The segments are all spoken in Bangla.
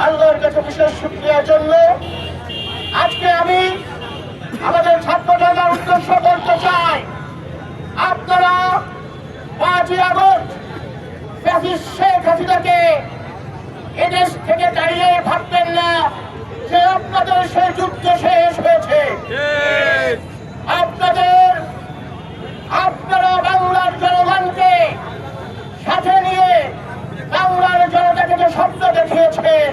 আল্লাহর কাছে বিশেষ শুক্রিয়ার জন্য আজকে আমি আমাদের ছাত্র জনতার উদ্দেশ্য বলতে চাই, আপনারা পাঁচই আগস্ট শেখ হাসিনাকে এদেশ থেকে দাঁড়িয়ে ভাবতেন না যে আপনাদের সেই যুদ্ধ শেষ হয়েছে আপনাদের আপনারা বাংলার জনগণকে সাথে নিয়ে বাংলার জনতাকে যে স্বপ্ন দেখিয়েছেন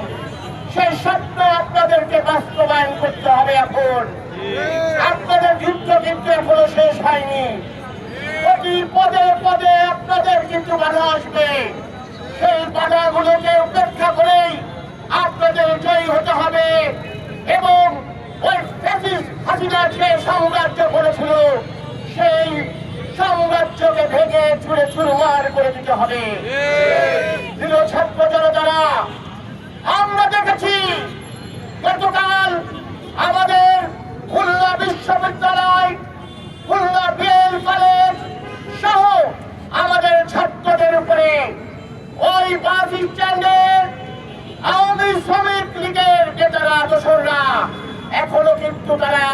সেই স্বপ্ন আপনাদেরকে বাস্তবায়ন করতে হবে এখন আপনাদের যুদ্ধ কিন্তু এখনও শেষ হয়নি প্রতি পদে পদে কিন্তু বাধা আসবে। সেই বাধাগুলোকে উপেক্ষা করেই আপনাদের জয়ী হতে হবে এবং ওই হাসিনা যে সাম্রাজ্য করেছিল সেই সাম্রাজ্যকে ভেঙে চুরে চুরমার করে দিতে হবে। ছাত্র জনতারা আমরা দেখেছি তারা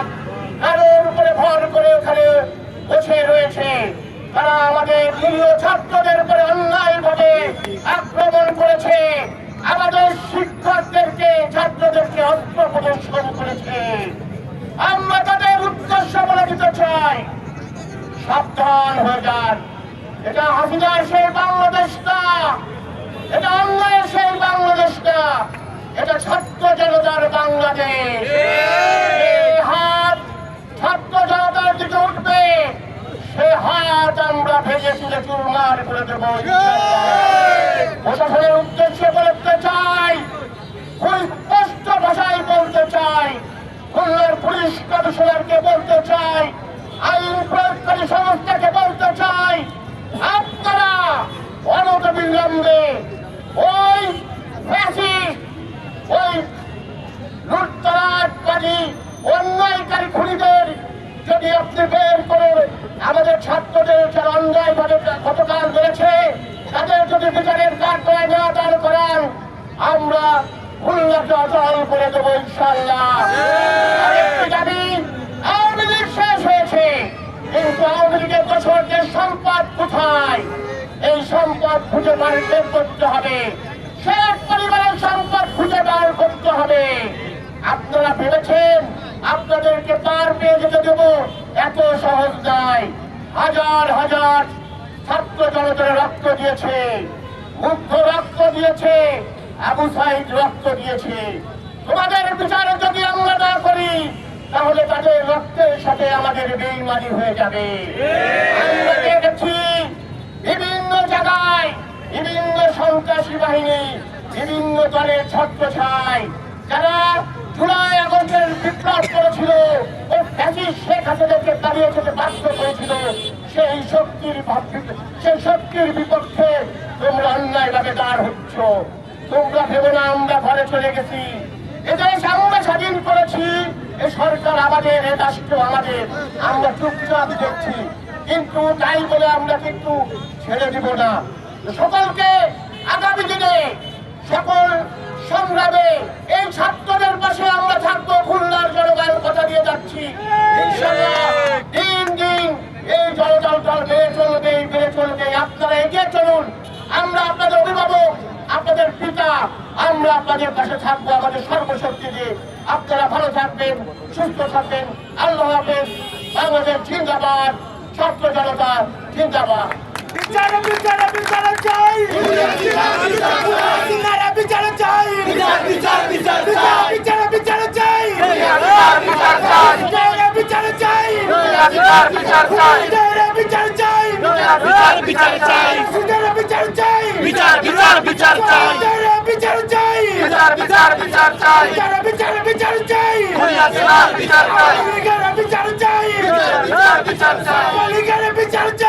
কারোর উপরে ভর করে ওখানে বসে রয়েছে। তারা আমাদের নিরীহ ছাত্রদের উপরে অন্যায়ভাবে আক্রমণ করেছে। আমাদের শিক্ষকদেরকে, ছাত্রদেরকে অস্ত্র প্রদর্শন করেছে। আমরা তাদের উদ্দেশ্য বলে দিতে চাই। সাবধান হয়ে যান। এটা হাসিনার সেই বাংলাদেশ না এটা অন্যায়ের সেই বাংলাদেশ এটা ছাত্র জনতার বাংলাদেশ এই হাত ছাত্র জনতার দিকে উঠবে সে হাত আমরা ভেঙে তুলে চুরমার করে দেবো প্রশাসনের উদ্দেশ্যে বলতে চাই খুব স্পষ্ট ভাষায় বলতে চাই খুলনার পুলিশ কমিশনারকে বলতে চাই আইন প্রয়োগকারী সংস্থাকে বলতে চাই আপনারা অনত বিলম্বে ওই ফ্যাসিস্ট ওই লুটতরাজবাদী অন্যায়কারী খুনিদের যদি আপনি বের করে আমাদের ছাত্রদের যারা অন্যায়ভাবে গতকাল রয়েছে তাদের যদি বিচারের কাঠগড়ায় না দাঁড় করান আমরা খুলনাকে অচল করে দেবো ইনশাল্লাহ আরেকটি দাবি আওয়ামী লীগ শেষ হয়েছে কিন্তু আওয়ামী লীগের বছরদের সম্পদ কোথায় এই সম্পদ বের করতে হবে। শেখ পরিবারের সম্পদ খুঁজে বার করতে হবে। আপনারা ভেবেছেন আপনাদেরকে পার পেয়ে যেতে দেবো এত সহজ নয়। হাজার হাজার ছাত্র জনতারা রক্ত দিয়েছে মুগ্ধ রক্ত দিয়েছে আবু সাইদ রক্ত দিয়েছে। তোমাদের বিচারে যদি আমরা না করি তাহলে তাদের রক্তের সাথে আমাদের বেইমানি হয়ে যাবে। আমরা দেখেছি বিভিন্ন সন্ত্রাসী বাহিনী, বিভিন্ন দলের ছত্র ছাই যারা জুলাই আগস্টের বিপ্লব করেছিল ও ফ্যাসিস্ট শেখ হাসিনাকে দাঁড়িয়ে থেকে বাধ্য করেছিল, সেই শক্তির সেই শক্তির বিপক্ষে তোমরা অন্যায়ভাবে দাঁড় হচ্ছ। তোমরা ভেবে না, আমরা ঘরে চলে গেছি। এদেশ আমরা স্বাধীন করেছি, এ সরকার আমাদের, এ রাষ্ট্র আমাদের, আমরা চুপচাপ দেখছি। কিন্তু তাই বলে আমরা কিন্তু ছেড়ে দিব না। সকলকে আগামী দিনে সকল সংগ্রামে এই ছাত্রদের পাশে আমরা থাকব, খুলনার জনগণ কথা দিয়ে যাচ্ছি। দিন দিন এই জনদল দল বেড়ে চলবে বেড়ে চলবে। আপনারা এগিয়ে চলুন, আমরা আপনাদের অভিভাবক, আপনাদের পিতা, আমরা আপনাদের পাশে থাকব, আমাদের সর্বশক্তি দিয়ে। আপনারা ভালো থাকবেন, সুস্থ থাকবেন। আল্লাহ হাফেজ, বাংলাদেশ জিন্দাবাদ, ছাত্র জনতা জিন্দাবাদ। বিচার বিচার চাই সিনারা বিচার চাই বিচার বিচার বিচার চাই বিচার বিচার চাই বিচার চাই বিচার বিচার চাই বিচার বিচার চাই বিচার বিচার চাই বিচার বিচার চাই বিচার বিচার চাই বিচার বিচার বিচার চাই বিচার বিচার চাই বিচার বিচার বিচার চাই বিচার বিচার বিচার চাই খুনিয়া সিনার বিচার চাই বিচার বিচার বিচার চাই বিচার চাই বিচার